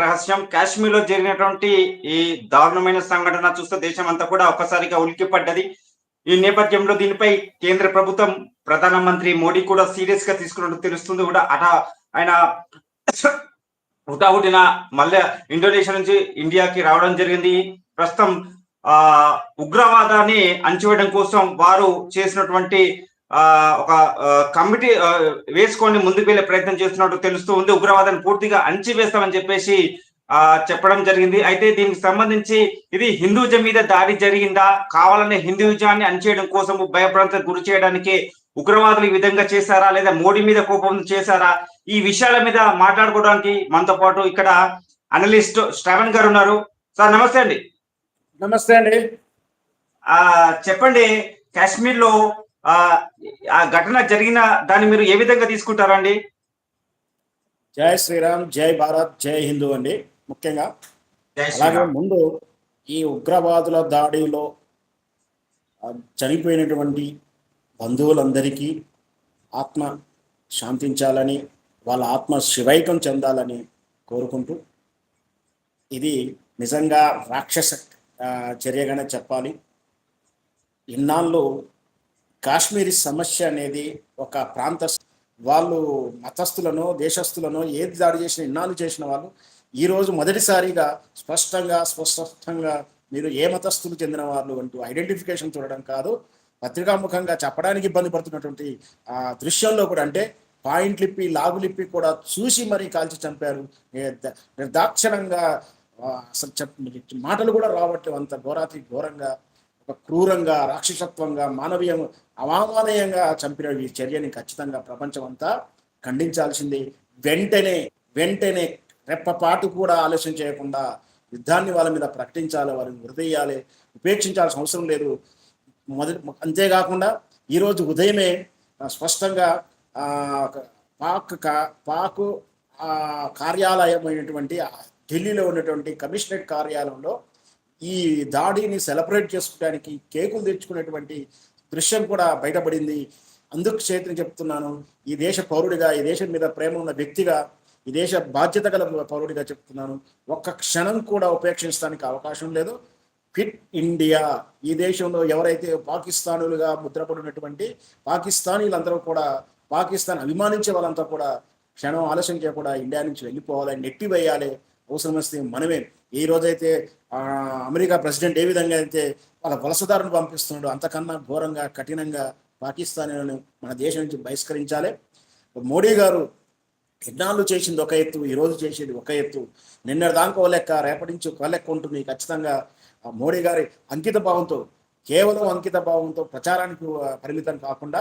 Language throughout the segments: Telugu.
రహస్యం. కాశ్మీర్లో జరిగినటువంటి ఈ దారుణమైన సంఘటన చూస్తే దేశం అంతా కూడా ఒక్కసారిగా ఉలిక్కిపడ్డది. ఈ నేపథ్యంలో దీనిపై కేంద్ర ప్రభుత్వం ప్రధానమంత్రి మోడీ కూడా సీరియస్గా తీసుకున్నట్టు తెలుస్తుంది కూడా. అట ఆయన హుటాహుటిన మళ్ళీ ఇండోనేషియా నుంచి ఇండియాకి రావడం జరిగింది. ప్రస్తుతం ఆ ఉగ్రవాదాన్ని అణచివేయడం కోసం వారు చేసినటువంటి ఒక కమిటీ వేసుకొని ముందుకు వెళ్ళే ప్రయత్నం చేస్తున్నట్టు తెలుస్తూ ఉంది. ఉగ్రవాదాన్ని పూర్తిగా అణచివేస్తామని చెప్పేసి ఆ చెప్పడం జరిగింది. అయితే దీనికి సంబంధించి ఇది హిందూజం మీద దాడి జరిగిందా? కావాలనే హిందూజాన్ని అణచేయడం కోసం భయప్రాంతానికి గురి చేయడానికి ఉగ్రవాదులు ఈ విధంగా చేశారా? లేదా మోడీ మీద కోపం చేశారా? ఈ విషయాల మీద మాట్లాడుకోవడానికి మనతో పాటు ఇక్కడ అనలిస్ట్ శ్రవణ్ గారు ఉన్నారు. సార్ నమస్తే అండి. నమస్తే అండి. ఆ చెప్పండి కాశ్మీర్లో ఆ ఘటన జరిగిన దాన్ని మీరు ఏ విధంగా తీసుకుంటారండి? జై శ్రీరామ్ జై భారత్ జై హిందూ అండి. ముఖ్యంగా అలాగే. ముందు ఈ ఉగ్రవాదుల దాడిలో చనిపోయినటువంటి బంధువులందరికీ ఆత్మ శాంతించాలని వాళ్ళ ఆత్మ శివైకం చెందాలని కోరుకుంటూ ఇది నిజంగా రాక్షస చర్యగానే చెప్పాలి. ఇన్నాళ్ళు కాశ్మీరీ సమస్య అనేది ఒక ప్రాంత వాళ్ళు మతస్థులను దేశస్థులను ఏది దాడి చేసిన ఇన్నాళ్ళు చేసిన వాళ్ళు ఈ రోజు మొదటిసారిగా స్పష్టంగా స్పష్టంగా మీరు ఏ మతస్థులు చెందిన వాళ్ళు అంటూ ఐడెంటిఫికేషన్ చూడడం కాదు పత్రికాముఖంగా చెప్పడానికి ఇబ్బంది పడుతున్నటువంటి ఆ దృశ్యంలో కూడా అంటే పాయింట్ లిప్పి లాగు లిప్పి కూడా చూసి మరీ కాల్చి చంపారు. నిర్దాక్షణంగా అసలు చెప్ మాటలు కూడా రావట్లేదు అంత ఘోరాతి ఘోరంగా. క్రూరంగా రాక్షసత్వంగా మానవీయంగా అవామానీయంగా చంపిన ఈ చర్యని ఖచ్చితంగా ప్రపంచం అంతా ఖండించాల్సింది. వెంటనే వెంటనే రెప్పపాటు కూడా ఆలస్యం చేయకుండా యుద్ధాన్ని వాళ్ళ మీద ప్రకటించాలి వారిని మృతయ్యాలి ఉపేక్షించాల్సిన అవసరం లేదు. మొదటి అంతేకాకుండా ఈరోజు ఉదయమే స్పష్టంగా పాక్ కా- పాక్ కార్యాలయం కార్యాలయమైనటువంటి ఢిల్లీలో ఉన్నటువంటి కమిషనరేట్ కార్యాలయంలో ఈ దాడిని సెలబ్రేట్ చేసుకోవడానికి కేకులు తెచ్చుకునేటువంటి దృశ్యం కూడా బయటపడింది. అందుకు చేతిని చెప్తున్నాను. ఈ దేశ పౌరుడిగా ఈ దేశం మీద ప్రేమ ఉన్న వ్యక్తిగా ఈ దేశ బాధ్యత గల పౌరుడిగా చెప్తున్నాను. ఒక్క క్షణం కూడా ఉపేక్షించడానికి అవకాశం లేదు. Fit India. ఈ దేశంలో ఎవరైతే పాకిస్తానులుగా ముద్రపడినటువంటి పాకిస్తానీలందరూ కూడా పాకిస్తాన్ అభిమానించే వాళ్ళంతా కూడా క్షణం ఆలస్యం చేయకుండా ఇండియా నుంచి వెళ్ళిపోవాలి నెట్టివేయాలి. అవసరం వస్తే మనమే ఈ రోజైతే అమెరికా ప్రెసిడెంట్ ఏ విధంగా అయితే వాళ్ళ వలసదారులను పంపిస్తున్నాడు అంతకన్నా ఘోరంగా కఠినంగా పాకిస్తానీలను మన దేశం నుంచి బహిష్కరించాలి. మోడీ గారు ఎన్నాళ్ళు చేసింది ఒక ఎత్తు ఈ రోజు చేసేది ఒక ఎత్తు. నిన్న దానికో లెక్క రేపటి నుంచి ఒక లెక్క ఉంటుంది. ఖచ్చితంగా మోడీ గారి అంకిత భావంతో కేవలం అంకిత భావంతో ప్రచారానికి పరిమితం కాకుండా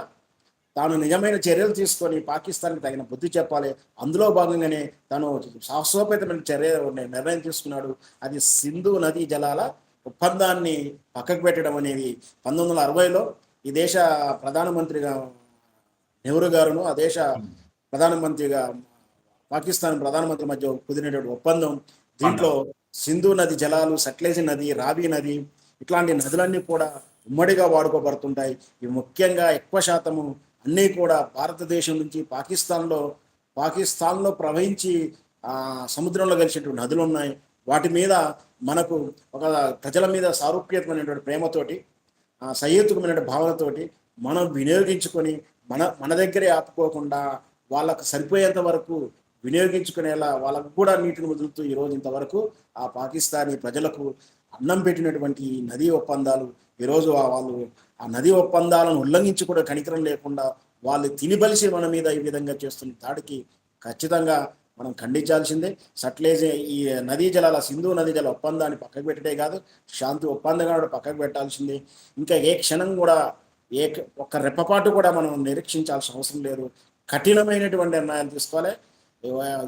తాను నిజమైన చర్యలు తీసుకొని పాకిస్తాన్కి తగిన బుద్ధి చెప్పాలి. అందులో భాగంగానే తను సాహసోపేతమైన చర్య నిర్ణయం తీసుకున్నాడు. అది సింధు నదీ జలాల ఒప్పందాన్ని పక్కకు పెట్టడం అనేది పంతొమ్మిది వందల అరవైలో ఈ దేశ ప్రధానమంత్రిగా నెహ్రూ గారును ఆ దేశ ప్రధానమంత్రిగా పాకిస్తాన్ ప్రధానమంత్రి మధ్య కుదిరినటువంటి ఒప్పందం దీంట్లో సింధు నది జలాలు సట్లేజ్ నది రావి నది ఇట్లాంటి నదులన్నీ కూడా ఉమ్మడిగా వాడుకోబడుతుంటాయి. ఇవి ముఖ్యంగా ఎక్కువ శాతము అన్నీ కూడా భారతదేశం నుంచి పాకిస్తాన్లో పాకిస్తాన్లో ప్రవహించి సముద్రంలో కలిసేటువంటి నదులు ఉన్నాయి. వాటి మీద మనకు ఒక ప్రజల మీద సారూప్యతమైనటువంటి ప్రేమతోటి ఆ సహేతుకమైన భావనతోటి మనం వినియోగించుకొని మన మన దగ్గరే ఆపుకోకుండా వాళ్ళకు సరిపోయేంత వరకు వినియోగించుకునేలా వాళ్ళకు కూడా నీటిని వదులుతూ ఈ రోజు ఇంతవరకు ఆ పాకిస్తానీ ప్రజలకు అన్నం పెట్టినటువంటి ఈ నదీ ఒప్పందాలు ఈరోజు వాళ్ళు ఆ నది ఒప్పందాలను ఉల్లంఘించి కూడా కనికరం లేకుండా వాళ్ళు తినిబలిసి మన మీద ఈ విధంగా చేస్తున్న దాడికి ఖచ్చితంగా మనం ఖండించాల్సిందే. సట్లేజ్ ఈ నదీ జలాల సింధు నదీ జల ఒప్పందాన్ని పక్కకు పెట్టడే కాదు శాంతి ఒప్పందంగా కూడా పక్కకు పెట్టాల్సిందే. ఇంకా ఏ క్షణం కూడా ఏ ఒక్క రెప్పపాటు కూడా మనం నిరీక్షించాల్సిన అవసరం లేదు. కఠినమైనటువంటి నిర్ణయాలు తీసుకోవాలి.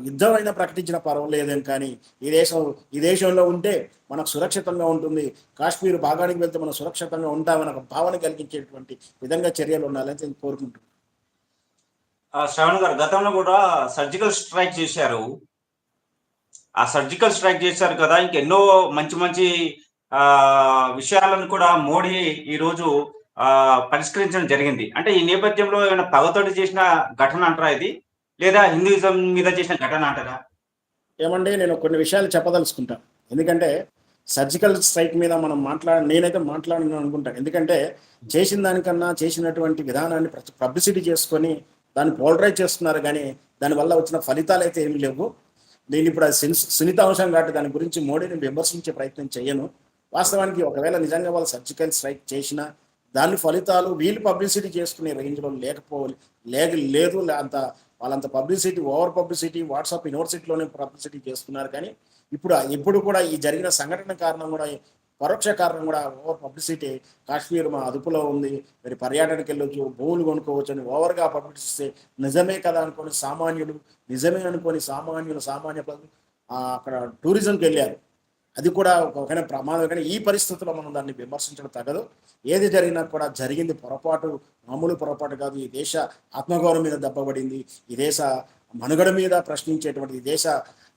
యుద్ధమైనా ప్రకటించిన పర్వాలేదేం కానీ ఈ దేశం ఈ దేశంలో ఉంటే మనకు సురక్షితంగా ఉంటుంది. కాశ్మీర్ భాగానికి వెళ్తే మనం సురక్షితంగా ఉంటామని ఒక భావన కలిగించేటువంటి విధంగా చర్యలు ఉండాలని నేను కోరుకుంటున్నాను. శ్రవణ్ గారు గతంలో కూడా సర్జికల్ స్ట్రైక్ చేశారు. ఆ సర్జికల్ స్ట్రైక్ చేశారు కదా ఇంకెన్నో మంచి మంచి ఆ విషయాలను కూడా మోడీ ఈ రోజు ఆ పరిష్కరించడం జరిగింది. అంటే ఈ నేపథ్యంలో ఏమైనా పగతోటి చేసిన ఘటన అంటారా ఇది? లేదా హిందూయిజం మీద చేసిన ఘటన అంటారా? ఏమండి నేను కొన్ని విషయాలు చెప్పదలుచుకుంటాను ఎందుకంటే సర్జికల్ స్ట్రైక్ మీద మనం మాట్లాడ నేనైతే మాట్లాడను అనుకుంటాను ఎందుకంటే చేసిన దానికన్నా చేసినటువంటి విధానాన్ని పబ్లిసిటీ చేసుకొని దాన్ని పోలరైజ్ చేస్తున్నారు కానీ దానివల్ల వచ్చిన ఫలితాలు అయితే ఏమి లేవు. నేను ఇప్పుడు అది సుని సున్నిత అంశం కాబట్టి దాని గురించి మోడీని విమర్శించే ప్రయత్నం చేయను. వాస్తవానికి ఒకవేళ నిజంగా వాళ్ళు సర్జికల్ స్ట్రైక్ చేసినా దాని ఫలితాలు వీళ్ళు పబ్లిసిటీ చేసుకునే రేంజ్లో లేకపో లేక లేదు అంత వాళ్ళంత పబ్లిసిటీ ఓవర్ పబ్లిసిటీ వాట్సాప్ యూనివర్సిటీలోనే పబ్లిసిటీ చేస్తున్నారు కానీ ఇప్పుడు ఇప్పుడు కూడా ఈ జరిగిన సంఘటన కారణం కూడా పరోక్ష కారణం కూడా ఓవర్ పబ్లిసిటీ. కాశ్మీర్ మా అదుపులో ఉంది. మరి పర్యాటనకి వెళ్ళొచ్చు భూములు కొనుక్కోవచ్చు అని ఓవర్గా పబ్లిసిస్తే నిజమే కదా అనుకొని సామాన్యులు నిజమే అనుకొని సామాన్యులు సామాన్య ప్రజలు అక్కడ టూరిజంకి వెళ్ళారు. అది కూడా ఒక ప్రమాదం. కానీ ఈ పరిస్థితుల్లో మనం దాన్ని విమర్శించడం తగదు. ఏది జరిగినా కూడా జరిగింది పొరపాటు మామూలు పొరపాటు కాదు. ఈ దేశ ఆత్మగౌరవం మీద దెబ్బపడింది. ఈ దేశ మనుగడ మీద ప్రశ్నించేటువంటి ఈ దేశ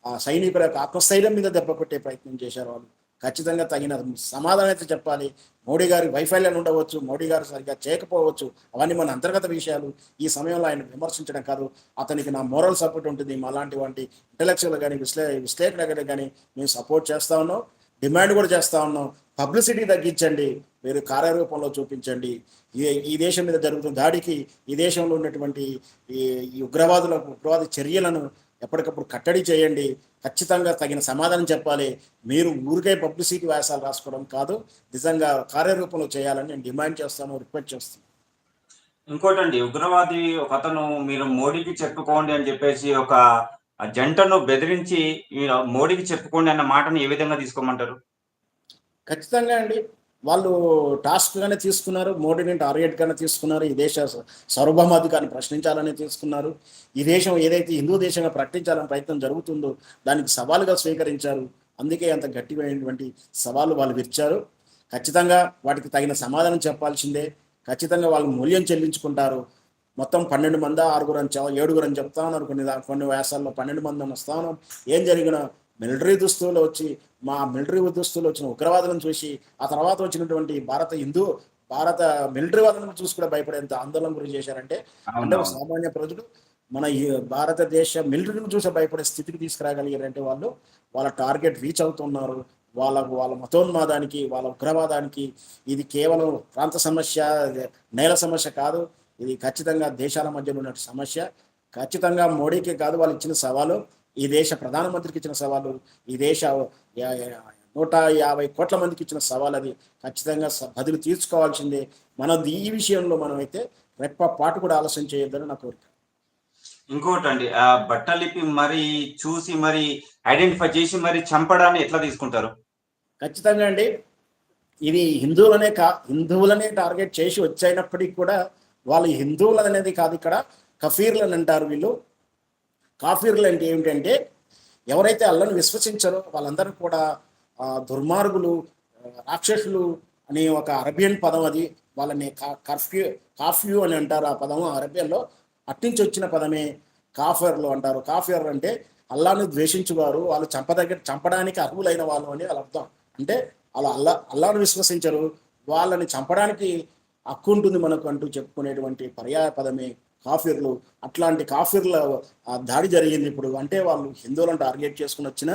ఆ, సైనికుల యొక్క ఆత్మస్థైర్యం మీద దెబ్బ కొట్టే ప్రయత్నం చేశారు వాళ్ళు. ఖచ్చితంగా తగిన సమాధానం అయితే చెప్పాలి. మోడీ గారి వైఫల్యాలు ఉండవచ్చు మోడీ గారు సరిగ్గా చేయకపోవచ్చు అవన్నీ మన అంతర్గత విషయాలు. ఈ సమయంలో ఆయన విమర్శించడం కాదు. అతనికి నా మోరల్ సపోర్ట్ ఉంటుంది. మా లాంటి వంటి ఇంటలెక్చువల్ కానీ విశ్లే విశ్లేషణ కానీ మేము సపోర్ట్ చేస్తా ఉన్నాం. డిమాండ్ కూడా చేస్తా ఉన్నాం. పబ్లిసిటీ తగ్గించండి. మీరు కార్యరూపంలో చూపించండి. ఈ ఈ దేశం మీద జరుగుతున్న దాడికి ఈ దేశంలో ఉన్నటువంటి ఈ ఉగ్రవాదుల ఉగ్రవాదులకు ఉగ్రవాద చర్యలను ఎప్పటికప్పుడు కట్టడి చేయండి. ఖచ్చితంగా తగిన సమాధానం చెప్పాలి. మీరు ఊరికే పబ్లిసిటీ వ్యాసాలు రాసుకోవడం కాదు. నిజంగా కార్యరూపంలో చేయాలని నేను డిమాండ్ చేస్తాను రిక్వెస్ట్ చేస్తాను. ఇంకోటండి ఉగ్రవాది ఒక అతను మీరు మోడీకి చెప్పుకోండి అని చెప్పేసి ఒక జంటను బెదిరించి మీరు మోడీకి చెప్పుకోండి అన్న మాటను ఏ విధంగా తీసుకోమంటారు? ఖచ్చితంగా అండి. వాళ్ళు టాస్క్గానే తీసుకున్నారు. మోడీని టార్గెట్గానే తీసుకున్నారు. ఈ దేశ సార్వభౌమాధికారాన్ని ప్రశ్నించాలని తీసుకున్నారు. ఈ దేశం ఏదైతే హిందూ దేశంగా ప్రకటించాలని ప్రయత్నం జరుగుతుందో దానికి సవాలుగా స్వీకరించారు. అందుకే అంత గట్టిమైనటువంటి సవాలు వాళ్ళు విరిచారు. ఖచ్చితంగా వాటికి తగిన సమాధానం చెప్పాల్సిందే. ఖచ్చితంగా వాళ్ళు మూల్యం చెల్లించుకుంటారు. మొత్తం పన్నెండు మంది ఆరుగురు అని ఏడుగురు అని చెప్తా ఉన్నారు. కొన్ని కొన్ని వ్యాసాల్లో పన్నెండు మంది అని వస్తా ఉన్నాం. ఏం జరిగినా మిలిటరీ దుస్తులు వచ్చి మా మిలిటరీ దుస్తులు వచ్చిన ఉగ్రవాదులను చూసి ఆ తర్వాత వచ్చినటువంటి భారత హిందూ భారత మిలిటరీ వాళ్ళని చూసి కూడా భయపడేంత ఆందోళన గురి చేశారంటే అంటే ఒక సామాన్య ప్రజలు మన భారతదేశ మిలిటరీని చూసి భయపడే స్థితికి తీసుకురాగలిగారంటే వాళ్ళు వాళ్ళ టార్గెట్ రీచ్ అవుతున్నారు. వాళ్ళ వాళ్ళ మతోన్మాదానికి వాళ్ళ ఉగ్రవాదానికి ఇది కేవలం ప్రాంత సమస్య నేల సమస్య కాదు. ఇది ఖచ్చితంగా దేశాల మధ్యలో ఉన్న సమస్య. ఖచ్చితంగా మోడీకి కాదు వాళ్ళు ఇచ్చిన సవాలు. ఈ దేశ ప్రధానమంత్రికి ఇచ్చిన సవాలు ఈ దేశ నూట యాభై కోట్ల మందికి ఇచ్చిన సవాల్ అది. ఖచ్చితంగా బదులు తీర్చుకోవాల్సిందే మన ఈ విషయంలో మనం అయితే రెప్ప పాటు కూడా ఆలస్యం చేయొద్దని నా కోరిక. ఇంకోటండి ఆ బట్టలిపి మరి చూసి మరి ఐడెంటిఫై చేసి మరి చంపడాన్ని ఎట్లా తీసుకుంటారు? ఖచ్చితంగా అండి. ఇది హిందువులనే కా హిందువులనే టార్గెట్ చేసి వచ్చైనప్పటికీ కూడా వాళ్ళు హిందువులు అనేది కాదు ఇక్కడ కఫీర్లు అని అంటారు వీళ్ళు. కాఫీర్లు అంటే ఏమిటంటే ఎవరైతే అల్లను విశ్వసించారో వాళ్ళందరూ కూడా దుర్మార్గులు రాక్షసులు అనే ఒక అరబియన్ పదం అది. వాళ్ళని కా- కర్ఫ్యూ కాఫ్యూ అని అంటారు ఆ పదము. అరబియన్లో అట్నుంచి వచ్చిన పదమే కాఫర్లు అంటారు. కాఫియర్ అంటే అల్లాను ద్వేషించువారు వాళ్ళు చంపదగ్గర చంపడానికి అర్హులైన వాళ్ళు అని వాళ్ళ అర్థం. అంటే వాళ్ళు అల్లా అల్లాను విశ్వసించరు. వాళ్ళని చంపడానికి హక్కు ఉంటుంది మనకు అంటూ చెప్పుకునేటువంటి పర్యాయ పదమే కాఫీర్లు అట్లాంటి కాఫీర్ల దాడి జరిగింది ఇప్పుడు. అంటే వాళ్ళు హిందువులను టార్గెట్ చేసుకుని వచ్చిన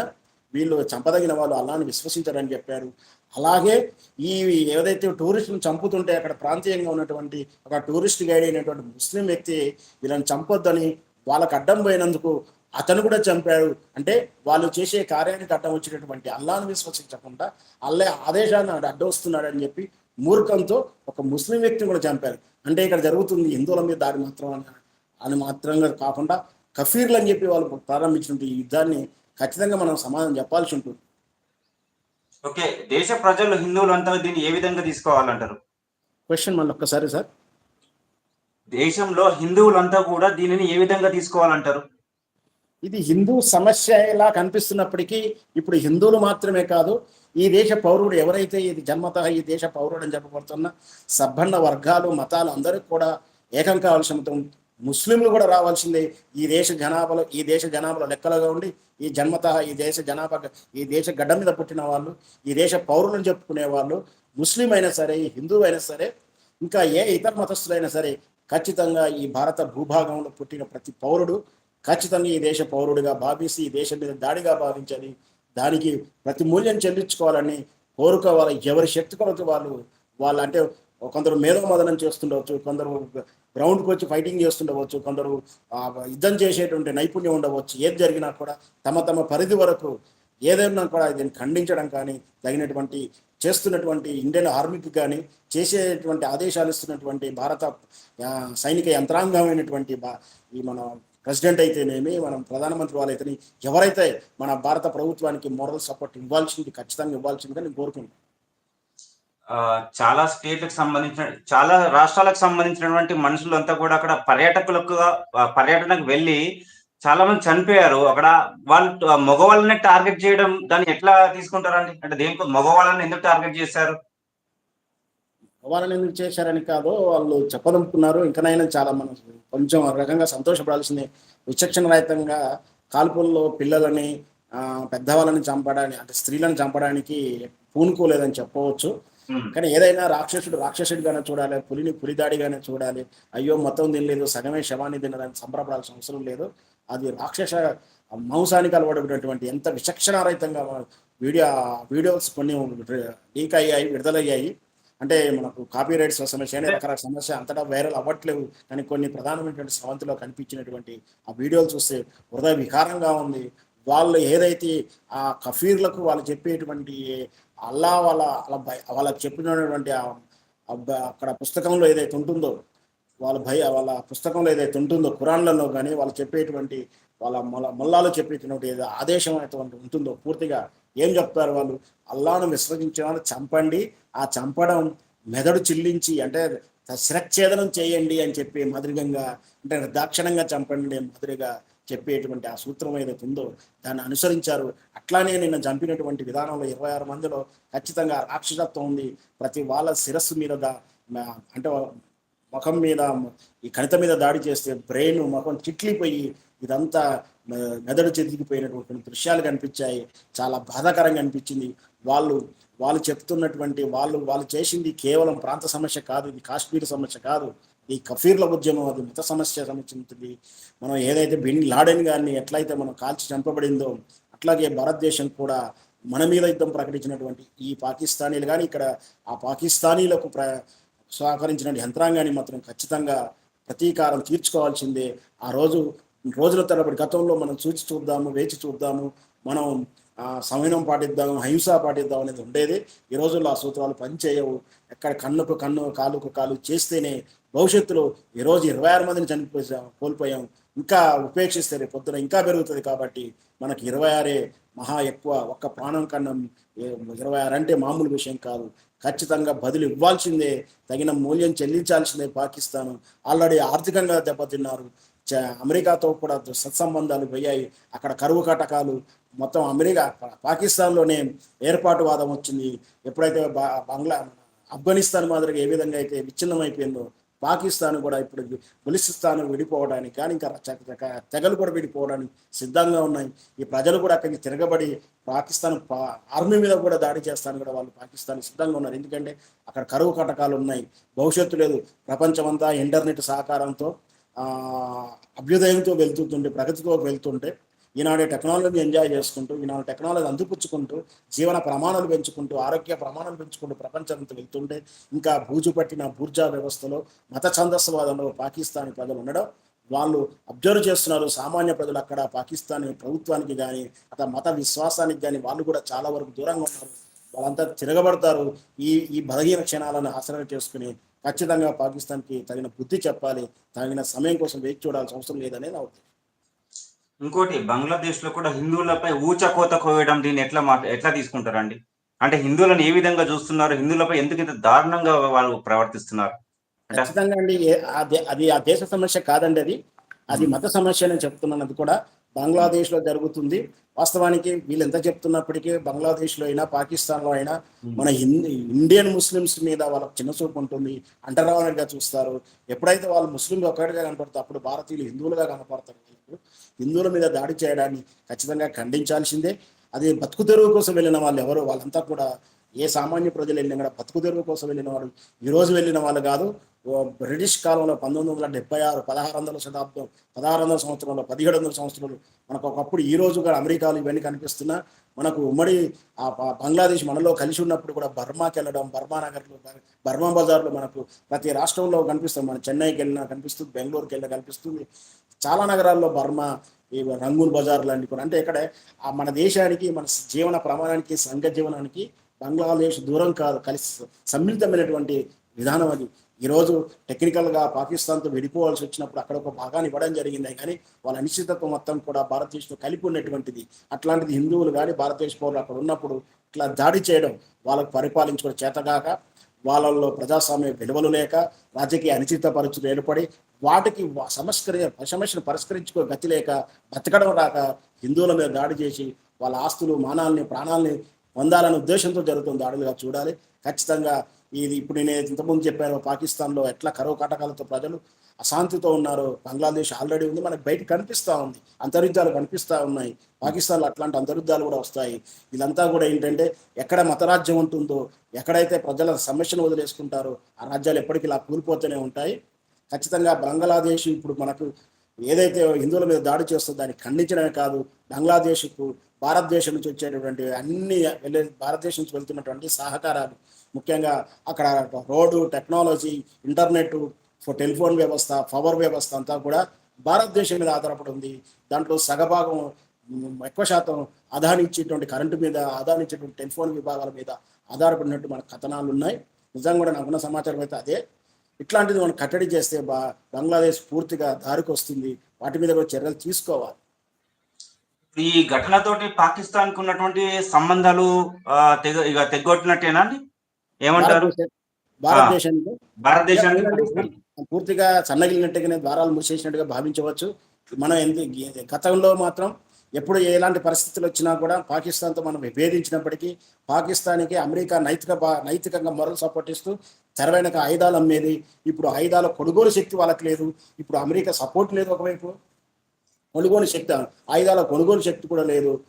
వీళ్ళు చంపదగిన వాళ్ళు అల్లాని విశ్వసించారని చెప్పారు. అలాగే ఈ ఏదైతే టూరిస్టులను చంపుతుంటే అక్కడ ప్రాంతీయంగా ఉన్నటువంటి ఒక టూరిస్ట్ గైడ్ అయినటువంటి ముస్లిం వ్యక్తి వీళ్ళని చంపొద్దని వాళ్ళకు అడ్డం పోయినందుకు అతను కూడా చంపాడు. అంటే వాళ్ళు చేసే కార్యానికి అడ్డం వచ్చినటువంటి అల్లాను విశ్వసించకుండా అల్లే ఆదేశాన్ని అడ్డొస్తున్నాడని వస్తున్నాడని చెప్పి మూర్ఖంతో ఒక ముస్లిం వ్యక్తిని కూడా చంపారు. అంటే ఇక్కడ జరుగుతుంది హిందువుల మీద దాడి మాత్రం అని అని మాత్రంగా కాకుండా కఫీర్లు అని చెప్పి వాళ్ళు ప్రారంభించిన ఈ యుద్ధాన్ని ఖచ్చితంగా మనం సమాధానం చెప్పాల్సి ఉంటుంది. ఓకే దేశ ప్రజలు హిందువులంతా దీన్ని ఏ విధంగా తీసుకోవాలంటారు? క్వశ్చన్ మళ్ళీ ఒక్కసారి సార్. దేశంలో హిందువులంతా కూడా దీనిని ఏ విధంగా తీసుకోవాలంటారు? ఇది హిందూ సమస్య ఇలా కనిపిస్తున్నప్పటికీ ఇప్పుడు హిందువులు మాత్రమే కాదు ఈ దేశ పౌరుడు ఎవరైతే ఇది జన్మత ఈ దేశ పౌరుడు అని చెప్పబడుతున్న సబ్బండ వర్గాలు మతాలు అందరూ కూడా ఏకం కావాల్సి ముస్లింలు కూడా రావాల్సిందే. ఈ దేశ జనాభాలో ఈ దేశ జనాభాలో లెక్కలుగా ఉండి ఈ జన్మత ఈ దేశ జనాభా ఈ దేశ గడ్డ మీద పుట్టిన వాళ్ళు ఈ దేశ పౌరులను చెప్పుకునే వాళ్ళు ముస్లిం అయినా సరే హిందువు అయినా సరే ఇంకా ఏ ఇతర మతస్థులైనా సరే ఖచ్చితంగా ఈ భారత భూభాగంలో పుట్టిన ప్రతి పౌరుడు ఖచ్చితంగా ఈ దేశ పౌరుడిగా భావించి ఈ దేశం మీద దాడిగా భావించాలి. దానికి ప్రతి మూల్యం చెల్లించుకోవాలని కోరుకోవాలి. ఎవరి శక్తి కొరకు వాళ్ళు వాళ్ళు అంటే కొందరు మేధోమదనం చేస్తుండవచ్చు కొందరు గ్రౌండ్కి వచ్చి ఫైటింగ్ చేస్తుండవచ్చు కొందరు యుద్ధం చేసేటువంటి నైపుణ్యం ఉండవచ్చు. ఏది జరిగినా కూడా తమ తమ పరిధి వరకు ఏదైనా కూడా దీన్ని ఖండించడం కానీ తగినటువంటి చేస్తున్నటువంటి ఇండియన్ ఆర్మీకి కానీ చేసేటువంటి ఆదేశాలు ఇస్తున్నటువంటి భారత సైనిక యంత్రాంగమైనటువంటి బా- ఈ మన ప్రెసిడెంట్ అయితేనేమి మనం ప్రధానమంత్రి వాళ్ళైతేనే ఎవరైతే మన భారత ప్రభుత్వానికి మోరల్ సపోర్ట్ ఇవ్వాల్సింది ఖచ్చితంగా ఇవ్వాల్సిందిగా నేను కోరుకుంటున్నాను. చాలా స్టేట్లకు సంబంధించిన చాలా రాష్ట్రాలకు సంబంధించినటువంటి మనుషులంతా కూడా అక్కడ పర్యాటకులకు పర్యటనకు వెళ్ళి చాలా మంది చనిపోయారు. అక్కడ వాళ్ళు మగవాళ్ళని టార్గెట్ చేయడం దాన్ని ఎట్లా తీసుకుంటారండి? అంటే దేనికి మగవాళ్ళని ఎందుకు టార్గెట్ చేశారు? వాళ్ళని ఎందుకు చేశారని కాదు వాళ్ళు చెప్పదనుకున్నారు ఇంకనైనా చాలా మనం కొంచెం రకంగా సంతోషపడాల్సింది విచక్షణ రహితంగా కాల్పుల్లో పిల్లలని పెద్దవాళ్ళని చంపడానికి అంటే స్త్రీలను చంపడానికి పూనుకోలేదని చెప్పవచ్చు. కానీ ఏదైనా రాక్షసుడు రాక్షసుడిగానే చూడాలి పులిని పులిదాడిగానే చూడాలి. అయ్యో మొత్తం తినలేదు సగమే శవాన్ని తినదని సంబరపడాల్సిన అవసరం లేదు. అది రాక్షస మాంసానికి అలవడినటువంటి ఎంత విచక్షణారహితంగా వీడియో వీడియోస్ కొన్ని లీక్ అయ్యాయి విడుదలయ్యాయి. అంటే మనకు కాపీ రైట్స్ సమస్య అనే రకరకాల సమస్య అంతటా వైరల్ అవ్వట్లేవు. కానీ కొన్ని ప్రధానమైనటువంటి స్రవంతిలో కనిపించినటువంటి ఆ వీడియోలు చూస్తే హృదయ వికారంగా ఉంది. వాళ్ళు ఏదైతే ఆ కఫీర్లకు వాళ్ళు చెప్పేటువంటి అల్లా వాళ్ళ వాళ్ళకి చెప్పినటువంటి అక్కడ పుస్తకంలో ఏదైతే ఉంటుందో వాళ్ళ భయ వాళ్ళ పుస్తకంలో ఏదైతే ఉంటుందో ఖురాన్లలో కానీ వాళ్ళు చెప్పేటువంటి వాళ్ళ మొల మొల్లాలో చెప్పేటువంటి ఏదో ఆదేశం అటువంటి ఉంటుందో పూర్తిగా ఏం చెప్తారు వాళ్ళు? అల్లాను విశ్వసించిన వాళ్ళు చంపండి ఆ చంపడం మెదడు చిల్లించి అంటే శిరచ్ఛేదనం చేయండి అని చెప్పి మాదిరిగా అంటే దాక్షణంగా చంపండి మాదిరిగా చెప్పేటువంటి ఆ సూత్రం ఏదైతే ఉందో దాన్ని అనుసరించారు. అట్లానే నిన్న చంపినటువంటి విధానంలో ఇరవై ఆరు మందిలో ఖచ్చితంగా రాక్షసత్వం ఉంది. ప్రతి వాళ్ళ శిరస్సు మీద అంటే ముఖం మీద ఈ కణిత మీద దాడి చేస్తే బ్రెయిన్ ముఖం చిట్లిపోయి ఇదంతా మెదడు చెదిగిపోయినటువంటి దృశ్యాలు కనిపించాయి. చాలా బాధాకరంగా అనిపించింది. వాళ్ళు వాళ్ళు చెప్తున్నటువంటి వాళ్ళు వాళ్ళు చేసింది కేవలం ప్రాంత సమస్య కాదు ఇది కాశ్మీర్ సమస్య కాదు ఈ కఫీర్ల ఉద్యమం అది మత సమస్య సంబంధించింది మనం ఏదైతే బిన్ లాడెన్ గారిని ఎట్లయితే మనం కాల్చి చంపబడిందో అట్లాగే భారతదేశం కూడా మన మీద యుద్ధం ప్రకటించినటువంటి ఈ పాకిస్తానీలు కానీ ఇక్కడ ఆ పాకిస్తానీలకు ప్ర సహకరించిన యంత్రాంగాన్ని మాత్రం ఖచ్చితంగా ప్రతీకారం తీర్చుకోవాల్సిందే. ఆ రోజు రోజుల తరబడి గతంలో మనం చూచి చూద్దాము వేచి చూద్దాము మనం ఆ, సంయమనం పాటిద్దాం అహింస పాటిద్దాం అనేది ఉండేది. ఈ రోజుల్లో ఆ సూత్రాలు పనిచేయవు. ఎక్కడ కన్నుకు కన్ను కాలుకు కాలు చేస్తేనే భవిష్యత్తులో ఈ రోజు ఇరవై ఆరు మందిని చనిపోయాం కోల్పోయాం. ఇంకా ఉపేక్షిస్తే రేపు పొద్దున ఇంకా పెరుగుతుంది కాబట్టి మనకి ఇరవై ఆరే మహా ఎక్కువ ఒక్క ప్రాణం కన్నా ఇరవై ఆరు అంటే మామూలు విషయం కాదు. ఖచ్చితంగా బదులు ఇవ్వాల్సిందే తగిన మూల్యం చెల్లించాల్సిందే పాకిస్తాన్. ఆల్రెడీ ఆర్థికంగా దెబ్బతిన్నారు. అమెరికాతో కూడా సత్సంబంధాలు పోయాయి. అక్కడ కరువు కటకాలు మొత్తం అమెరికా పాకిస్తాన్లోనే ఏర్పాటువాదం వచ్చింది. ఎప్పుడైతే బంగ్లా ఆఫ్ఘనిస్తాన్ మాదిరిగా ఏ విధంగా అయితే విచ్ఛిన్నమైపోయిందో పాకిస్తాన్ కూడా ఇప్పుడు బలిసిస్తాన్ విడిపోవడానికి కానీ ఇంకా తెగలు కూడా విడిపోవడానికి సిద్ధంగా ఉన్నాయి. ఈ ప్రజలు కూడా అక్కడికి తిరగబడి పాకిస్తాన్ పా- ఆర్మీ మీద కూడా దాడి చేస్తాను కూడా వాళ్ళు పాకిస్తాన్ సిద్ధంగా ఉన్నారు. ఎందుకంటే అక్కడ కరువు కటకాలు ఉన్నాయి. భవిష్యత్తు లేదు. ప్రపంచమంతా ఇంటర్నెట్ సహకారంతో అభ్యుదయంతో వెళ్తుంటే ప్రగతితో వెళ్తుంటే ఈనాడు టెక్నాలజీ ఎంజాయ్ చేసుకుంటూ ఈనాడు టెక్నాలజీ అందిపుచ్చుకుంటూ జీవన ప్రమాణాలు పెంచుకుంటూ ఆరోగ్య ప్రమాణాలు పెంచుకుంటూ ప్రపంచంతో వెళ్తుంటే ఇంకా బూజు పట్టిన బూర్జా వ్యవస్థలో మత ఛందస్వాదంలో పాకిస్తాన్ ప్రజలు ఉండడం వాళ్ళు అబ్జర్వ్ చేస్తున్నారు సామాన్య ప్రజలు అక్కడ పాకిస్తాన్ ప్రభుత్వానికి కానీ అతని మత విశ్వాసానికి కానీ వాళ్ళు కూడా చాలా వరకు దూరంగా ఉన్నారు. వాళ్ళంతా తిరగబడతారు. ఈ ఈ బలహీన క్షణాలను ఆశ్రయం చేసుకుని ఖచ్చితంగా పాకిస్తాన్కి తగిన బుద్ధి చెప్పాలి తగిన సమయం కోసం వేచి చూడాల్సిన అవసరం లేదనే నా ఉద్దేశం. ఇంకోటి బంగ్లాదేశ్లో కూడా హిందువులపై ఊచకోత కోయడం దీన్ని ఎట్లా మాట ఎట్లా తీసుకుంటారండి? అంటే హిందువులను ఏ విధంగా చూస్తున్నారు? హిందువులపై ఎందుకు ఇంత దారుణంగా వాళ్ళు ప్రవర్తిస్తున్నారు? ఖచ్చితంగా అండి అది ఆ దేశ సమస్య కాదండి అది. అది మత సమస్య అని చెప్తున్నాను అది కూడా బంగ్లాదేశ్లో జరుగుతుంది. వాస్తవానికి వీళ్ళు ఎంత చెప్తున్నప్పటికీ బంగ్లాదేశ్లో అయినా పాకిస్తాన్లో అయినా మన హిందీ ఇండియన్ ముస్లిమ్స్ మీద వాళ్ళకి చిన్న చూపు ఉంటుంది. అంటరావనిగా చూస్తారు. ఎప్పుడైతే వాళ్ళు ముస్లింలు ఒక్కడిగా కనపడతారు అప్పుడు భారతీయులు హిందువులుగా కనపడతారు. హిందువుల మీద దాడి చేయడాన్ని ఖచ్చితంగా ఖండించాల్సిందే. అది బతుకు తెరువు కోసం వెళ్ళిన వాళ్ళు ఎవరు వాళ్ళంతా కూడా ఏ సామాన్య ప్రజలు వెళ్ళినా కూడా బతుకు తెరువు కోసం వెళ్ళిన వాళ్ళు ఈరోజు వెళ్ళిన వాళ్ళు కాదు బ్రిటిష్ కాలంలో పంతొమ్మిది వందల డెబ్బై ఆరు పదహారు వందల శతాబ్దం పదహారు వందల సంవత్సరంలో పదిహేడు వందల సంవత్సరాలు మనకు ఒకప్పుడు ఈ రోజు కూడా అమెరికాలు ఇవన్నీ కనిపిస్తున్నా మనకు ఉమ్మడి ఆ బంగ్లాదేశ్ మనలో కలిసి ఉన్నప్పుడు కూడా బర్మాకి వెళ్ళడం బర్మా నగర్లో బర్మా బజార్లో మనకు ప్రతి రాష్ట్రంలో కనిపిస్తుంది మన చెన్నైకి వెళ్ళినా కనిపిస్తుంది బెంగళూరుకి వెళ్ళినా కనిపిస్తుంది చాలా నగరాల్లో బర్మా ఈ రంగూన్ బజార్ లాంటి కూడా అంటే ఇక్కడ మన దేశానికి మన జీవన ప్రమాణానికి సంఘ జీవనానికి బంగ్లాదేశ్ దూరం కాదు కలిసి సమ్మిళితమైనటువంటి విధానం అది. ఈరోజు టెక్నికల్గా పాకిస్తాన్తో విడిపోవాల్సి వచ్చినప్పుడు అక్కడ ఒక భాగాన్ని ఇవ్వడం జరిగింది. కానీ వాళ్ళ అనిశ్చితత్వం మొత్తం కూడా భారతదేశంతో కలిపి ఉన్నటువంటిది. అట్లాంటిది హిందువులు కానీ భారతదేశ పౌరులు అక్కడ ఉన్నప్పుడు ఇట్లా దాడి చేయడం వాళ్ళకు పరిపాలించుకునే చేతగాక వాళ్ళల్లో ప్రజాస్వామ్య విలువలు లేక రాజకీయ అనిశ్చిత పరిస్థితులు ఏర్పడి వాటికి సమస్కరి సమస్యను పరిష్కరించుకో గతి లేక బతకడం రాక హిందువుల మీద దాడి చేసి వాళ్ళ ఆస్తులు మానాల్ని ప్రాణాలని పొందాలనే ఉద్దేశంతో జరుగుతుంది. దాడులుగా చూడాలి. ఖచ్చితంగా ఇది ఇప్పుడు నేను ఇంతకుముందు చెప్పాను పాకిస్తాన్లో ఎట్లా కరువు కాటకాలతో ప్రజలు అశాంతితో ఉన్నారు బంగ్లాదేశ్ ఆల్రెడీ ఉంది మనకు బయట కనిపిస్తూ ఉంది. అంతర్యుద్ధాలు కనిపిస్తూ ఉన్నాయి. పాకిస్తాన్లో అట్లాంటి అంతర్యుద్ధాలు కూడా వస్తాయి. ఇదంతా కూడా ఏంటంటే ఎక్కడ మతరాజ్యం ఉంటుందో ఎక్కడైతే ప్రజల సమస్యను వదిలేసుకుంటారో ఆ రాజ్యాలు ఎప్పటికీ ఇలా కూలిపోతూనే ఉంటాయి. ఖచ్చితంగా బంగ్లాదేశ్ ఇప్పుడు మనకు ఏదైతే హిందువుల మీద దాడి చేస్తుందో దాన్ని ఖండించడమే కాదు బంగ్లాదేశ్కు భారతదేశం నుంచి వచ్చేటటువంటి అన్ని వెళ్ళే భారతదేశం నుంచి వెళ్తున్నటువంటి సహకారాలు. ముఖ్యంగా అక్కడ రోడ్డు టెక్నాలజీ ఇంటర్నెట్ టెలిఫోన్ వ్యవస్థ పవర్ వ్యవస్థ అంతా కూడా భారతదేశం మీద ఆధారపడి ఉంది. దాంట్లో సగభాగం ఎక్కువ శాతం ఆదానిచ్చేటటువంటి కరెంటు మీద ఆదానిచ్చేటటువంటి టెలిఫోన్ విభాగాల మీద ఆధారపడినట్టు మన కథనాలు ఉన్నాయి నిజంగా కూడా నాకున్న సమాచారం అయితే అదే. ఇట్లాంటిది మనం కట్టడి చేస్తే బా బంగ్లాదేశ్ పూర్తిగా దారికి వస్తుంది. వాటి మీద కూడా చర్యలు తీసుకోవాలి. ఈ ఘటనతోటి పాకిస్తాన్కు ఉన్నటువంటి సంబంధాలు ఆ, తెగ ఇక తెగొట్టినట్టేనా అండి? ఏమంటారు? భారతదేశ- భారతదేశానికి భారతదేశానికి. పూర్తిగా సన్నగిలినట్టుగానే ద్వారాలు మూసేసినట్టుగా భావించవచ్చు. మనం ఎంత గతంలో మాత్రం ఎప్పుడు ఎలాంటి పరిస్థితులు వచ్చినా కూడా పాకిస్తాన్తో మనం విభేదించినప్పటికీ పాకిస్తాన్కి అమెరికా నైతిక నైతికంగా మొరలు సపోర్ట్ ఇస్తూ తెర ఆయుధాలు అమ్మేది ఇప్పుడు ఆయుధాల కొనుగోలు శక్తి వాళ్ళకి లేదు ఇప్పుడు అమెరికా సపోర్ట్ లేదు ఒకవైపు. కొనుగోలు శక్తి ఆయుధాల కొనుగోలు శక్తి కూడా లేదు.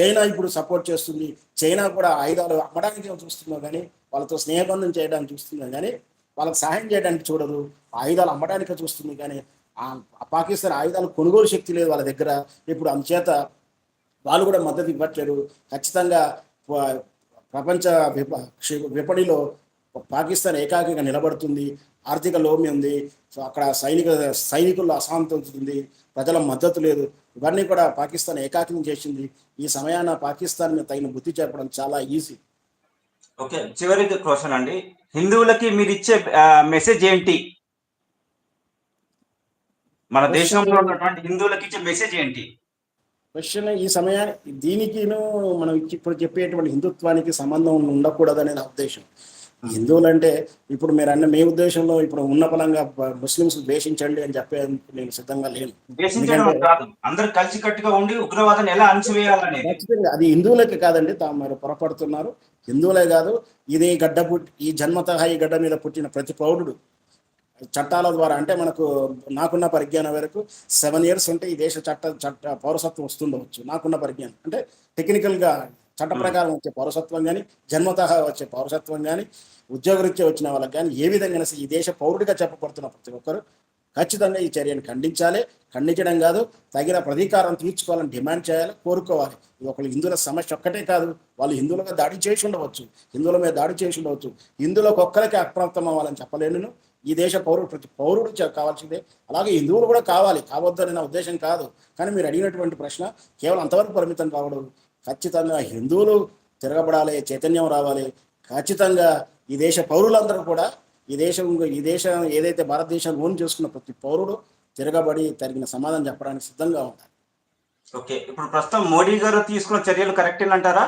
చైనా ఇప్పుడు సపోర్ట్ చేస్తుంది. చైనా కూడా ఆయుధాలు అమ్మడానికి చూస్తుందో కానీ వాళ్ళతో స్నేహబంధం చేయడానికి చూస్తుంది కానీ వాళ్ళకి సహాయం చేయడానికి చూడదు ఆయుధాలు అమ్మడానికి చూస్తుంది కానీ ఆ పాకిస్తాన్ ఆయుధాలు కొనుగోలు శక్తి లేదు వాళ్ళ దగ్గర. ఇప్పుడు అందుచేత వాళ్ళు కూడా మద్దతు ఇవ్వట్లేరు ఖచ్చితంగా ప్రపంచ విప క్షి- విపణిలో పాకిస్తాన్ ఏకాకిగా నిలబడుతుంది ఆర్థిక లోమి ఉంది సో అక్కడ సైనిక సైనికుల్లో అశాంతి ఉంది ప్రజల మద్దతు లేదు. ఇవన్నీ కూడా పాకిస్తాన్ ఏకాకిం చేసింది. ఈ సమయాన పాకిస్తాన్ మీద తగిన బుద్ధి చెప్పడం చాలా ఈజీ. ఓకే చివరి క్వశ్చన్ అండి. హిందువులకి మీరు ఇచ్చే మెసేజ్ ఏంటి? మన దేశంలో ఉన్నటువంటి హిందువులకి ఇచ్చే మెసేజ్ ఏంటి? క్వశ్చన్ ఈ సమయాన్ని దీనికిను మనం ఇప్పుడు చెప్పేటువంటి హిందుత్వానికి సంబంధం ఉండకూడదనే నా ఉద్దేశం. హిందువులు అంటే ఇప్పుడు మీరు అన్న మీ ఉద్దేశంలో ఇప్పుడు ఉన్న పలంగా ముస్లింస్ ద్వేషించండి అని చెప్పే నేను సిద్ధంగా లేను. అందరు కలిసికట్టుగా ఉండి ఉగ్రవాదాన్ని ఎలా అణచివేయాలనేది. ఖచ్చితంగా అది హిందువులకి కాదండి తాము మరి పొరపడుతున్నారు. హిందువులే కాదు ఇది గడ్డ పుట్టి ఈ జన్మత ఈ గడ్డ మీద పుట్టిన ప్రతి పౌరుడు. చట్టాల ద్వారా అంటే మనకు నాకున్న పరిజ్ఞానం వరకు సెవెన్ ఇయర్స్ ఉంటే ఈ దేశ చట్ట చట్ట పౌరసత్వం వస్తుండవచ్చు. నాకున్న పరిజ్ఞానం. అంటే టెక్నికల్గా చట్ట ప్రకారం వచ్చే పౌరసత్వం కానీ జన్మతః వచ్చే పౌరసత్వం కానీ ఉద్యోగరీత్యా వచ్చిన వాళ్ళకి కానీ ఏ విధంగా ఈ దేశ పౌరుడిగా చెప్పబడుతున్న ప్రతి ఒక్కరు ఖచ్చితంగా ఈ చర్యను ఖండించాలి. ఖండించడం కాదు తగిన ప్రతీకారం తీర్చుకోవాలని డిమాండ్ చేయాలి కోరుకోవాలి. ఇది ఒకళ్ళు హిందువుల సమస్య ఒక్కటే కాదు వాళ్ళు హిందువులుగా దాడి చేసి ఉండవచ్చు. హిందువుల మీద దాడి చేసి ఉండవచ్చు. హిందువులకు ఒక్కరికి అప్రాప్తం అవ్వాలని చెప్పలేను నేను. ఈ దేశ పౌరుడు ప్రతి పౌరుడు కావాల్సిందే. అలాగే హిందువులు కూడా కావాలి. కావద్దని నా ఉద్దేశం కాదు. కానీ మీరు అడిగినటువంటి ప్రశ్న కేవలం అంతవరకు పరిమితం కావడం ఖచ్చితంగా హిందువులు తిరగబడాలి చైతన్యం రావాలి. ఖచ్చితంగా ఈ దేశ పౌరులందరూ కూడా ఈ దేశం ఈ దేశం ఏదైతే భారతదేశాన్ని ఓన్ చేసుకున్న ప్రతి పౌరుడు తిరగబడి తగిన సమాధానం చెప్పడానికి సిద్ధంగా ఉండాలి ఓకే ఇప్పుడు ప్రస్తుతం మోడీ గారు తీసుకున్న చర్యలు కరెక్ట్ అంటారా?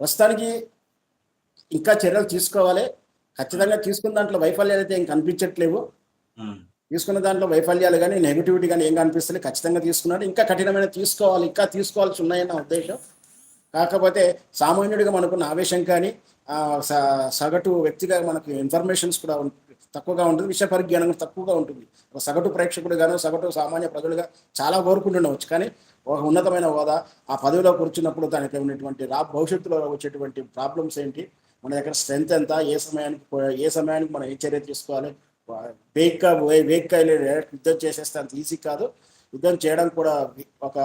ప్రస్తుతానికి ఇంకా చర్యలు తీసుకోవాలి. ఖచ్చితంగా తీసుకున్న దాంట్లో వైఫల్యాలు అయితే ఏం కనిపించట్లేవు ఉమ్. తీసుకున్న దాంట్లో వైఫల్యాలు కానీ నెగిటివిటీ కానీ ఏం కనిపిస్తుంది ఖచ్చితంగా తీసుకున్నాడు ఇంకా కఠినమైన తీసుకోవాలి ఇంకా తీసుకోవాల్సి ఉన్నాయన్న ఉద్దేశం. కాకపోతే సామాన్యుడిగా మనకున్న ఆవేశం కానీ స- సగటు వ్యక్తిగా మనకు ఇన్ఫర్మేషన్స్ కూడా తక్కువగా ఉంటుంది. విషయ పరిజ్ఞానం తక్కువగా ఉంటుంది. ఒక సగటు ప్రేక్షకుడు గాను సగటు సామాన్య ప్రజలుగా చాలా కోరుకుంటుండవచ్చు కానీ ఒక ఉన్నతమైన హోదా ఆ పదవిలో కూర్చున్నప్పుడు దానికి ఉన్నటువంటి రా భవిష్యత్తులో వచ్చేటువంటి ప్రాబ్లమ్స్ ఏంటి? మన దగ్గర స్ట్రెంత్ ఎంత? ఏ సమయానికి ఏ సమయానికి మనం ఏ చర్య తీసుకోవాలి? వేగ్గా వేగ్గా యుద్ధం చేసేస్తే అంత ఈజీ కాదు. యుద్ధం చేయడం కూడా ఒక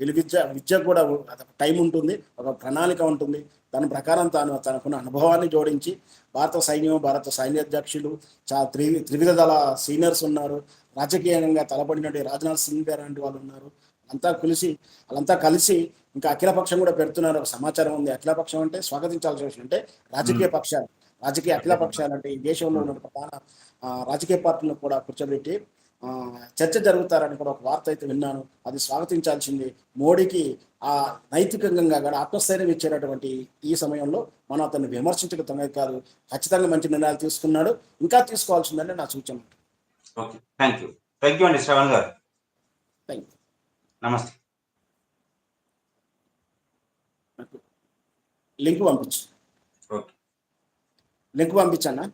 విలువిద్య విద్య కూడా టైం ఉంటుంది ఒక ప్రణాళిక ఉంటుంది. దాని ప్రకారం తాను తనకున్న అనుభవాన్ని జోడించి భారత సైన్యం భారత సైన్యాధ్యక్షులు చా త్రి త్రివిధ దళ సీనియర్స్ ఉన్నారు. రాజకీయంగా తలపడినటువంటి రాజ్నాథ్ సింగ్ గారు లాంటి వాళ్ళు ఉన్నారు. అంతా కలిసి వాళ్ళంతా కలిసి ఇంకా అఖిలపక్షం కూడా పెడుతున్నారు. ఒక సమాచారం ఉంది. అఖిలపక్షం అంటే స్వాగతించాల్సిన విషయం అంటే రాజకీయ పక్షాలు. రాజకీయ అఖిల పక్షాలు అంటే ఈ దేశంలో ఉన్న ప్రధాన రాజకీయ పార్టీలను కూడా కూర్చోబెట్టి చర్చ జరుగుతారని కూడా ఒక వార్త అయితే విన్నాను. అది స్వాగతించాల్సింది మోడీకి ఆ నైతికంగా కానీ ఆత్మస్థైర్యం ఇచ్చేటటువంటి ఈ సమయంలో మనం అతన్ని విమర్శించక తొంగ కాదు. ఖచ్చితంగా మంచి నిర్ణయాలు తీసుకున్నాడు. ఇంకా తీసుకోవాల్సిందని నా సూచన. Okay. Thank you. Thank you అండి శ్రవణ్ గారు. Thank you. నమస్తే. లింక్ పంపించు. ఓకే. లింక్ పంపించన్నా?